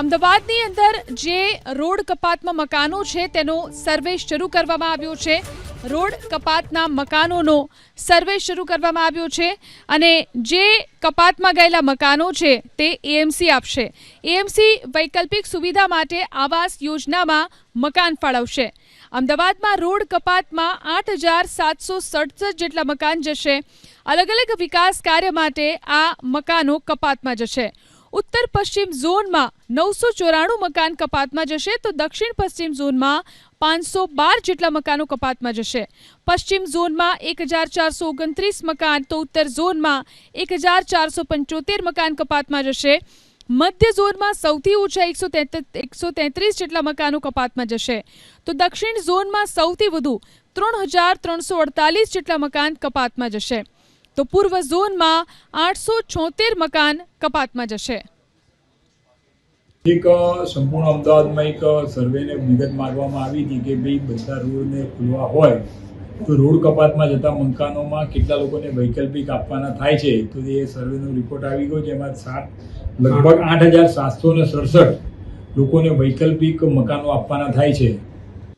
અમદાવાદની અંદર જે રોડ કપાતમાં મકાનો છે, તેનો સર્વે શરૂ કરવામાં આવ્યો છે. રોડ કપાતના મકાનોનો સર્વે શરૂ કરવામાં આવ્યો છે અને જે કપાતમાં ગયેલા મકાનો છે, તે એએમસી આપશે. એએમસી વૈકલ્પિક સુવિધા માટે આવાસ યોજનામાં મકાન ફાળવશે. અમદાવાદમાં રોડ કપાતમાં આઠ હજાર સાતસો સડસઠ જેટલા મકાન જશે. અલગ અલગ વિકાસ કાર્ય માટે આ મકાનો કપાતમાં જશે. ઉત્તર પશ્ચિમ ઝોનમાં નવસો ચોરાણું મકાન કપાતમાં જશે તો દક્ષિણ પશ્ચિમ ઝોનમાં પાંચસો બાર જેટલા મકાનો કપાતમાં જશે. પશ્ચિમ ઝોનમાં એક હજાર ચારસો ઓગણત્રીસ મકાન તો ઉત્તર ઝોનમાં એક હજાર ચારસો પંચોતેર મકાન કપાતમાં જશે. મધ્ય ઝોનમાં સૌથી ઓછા એકસો એકસો તેત્રીસ જેટલા મકાનો કપાતમાં જશે. તો દક્ષિણ ઝોનમાં સૌથી વધુ ત્રણ હજાર ત્રણસો અડતાલીસ જેટલા મકાન કપાતમાં જશે. તો પૂર્વ ઝોનમાં આઠસો છોતેર મકાન કપાતમાં જશે. એક, સંપૂર્ણ અમદાવાદમાં એક સર્વેને વિગત મારવામાં આવી હતી કે ભાઈ બધા રોડને ખુલવા હોય તો રોડ કપાતમાં જતા મકાનોમાં કેટલા લોકોને વૈકલ્પિક આપવાના થાય છે? તો એ સર્વેનો રિપોર્ટ આવી ગયો જેમાં સાત, લગભગ આઠ હજાર સાતસો ને સડસઠ લોકોને વૈકલ્પિક મકાનો આપવાના થાય છે.